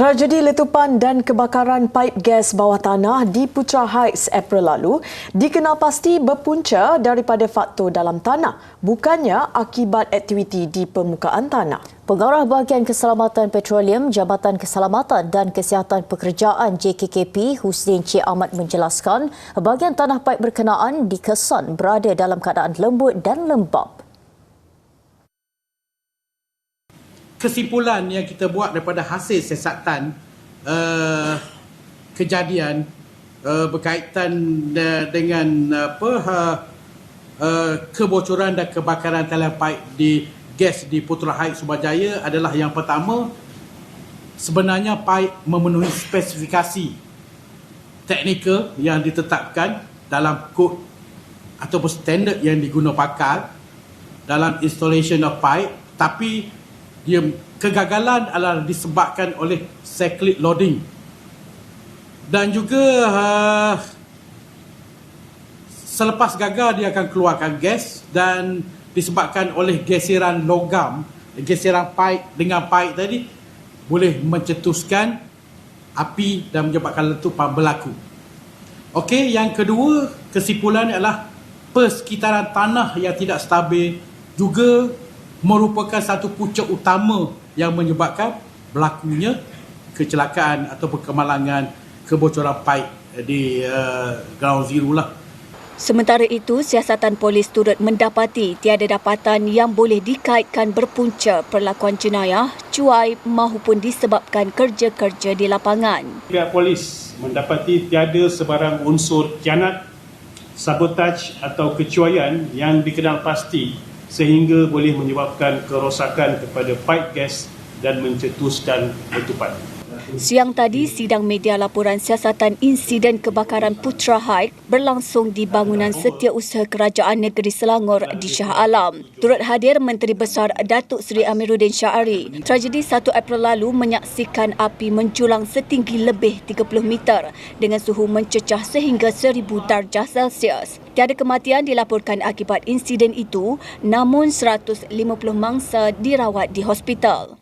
Tragedi letupan dan kebakaran paip gas bawah tanah di Putra Heights April lalu dikenal pasti berpunca daripada faktor dalam tanah, bukannya akibat aktiviti di permukaan tanah. Pengarah Bahagian Keselamatan Petroleum Jabatan Keselamatan dan Kesihatan Pekerjaan JKKP Hussein Cik Ahmad menjelaskan bahagian tanah paip berkenaan dikesan berada dalam keadaan lembut dan lembap. Kesimpulan yang kita buat daripada hasil siasatan uh, kejadian uh, berkaitan uh, dengan apa uh, uh, kebocoran dan kebakaran talian pipe di gas di Putra Heights Subajaya adalah yang pertama. Sebenarnya pipe memenuhi spesifikasi teknikal yang ditetapkan dalam kod ataupun standard yang digunakan pakar dalam installation of pipe. Tapi dia kegagalan adalah disebabkan oleh cyclic loading. Dan juga uh, selepas gagal dia akan keluarkan gas dan disebabkan oleh geseran logam geseran pipe dengan pipe tadi boleh mencetuskan api dan menyebabkan letupan berlaku. Okey, yang kedua kesimpulan adalah persekitaran tanah yang tidak stabil juga merupakan satu punca utama yang menyebabkan berlakunya kecelakaan atau kemalangan kebocoran pipe di uh, ground zero lah. Sementara itu, siasatan polis turut mendapati tiada dapatan yang boleh dikaitkan berpunca perlakuan jenayah, cuai maupun disebabkan kerja-kerja di lapangan. Pihak polis mendapati tiada sebarang unsur kianat, sabotaj atau kecuaian yang dikenal pasti sehingga boleh menyebabkan kerosakan kepada pipe gas dan mencetuskan letupan. Siang tadi, sidang media laporan siasatan insiden kebakaran Putra Heights berlangsung di bangunan Setiausaha Kerajaan Negeri Selangor di Shah Alam. Turut hadir Menteri Besar Datuk Seri Amiruddin Syahari. Tragedi 1 April lalu menyaksikan api menjulang setinggi lebih 30 meter dengan suhu mencecah sehingga 1000 darjah Celsius. Tiada kematian dilaporkan akibat insiden itu, namun 150 mangsa dirawat di hospital.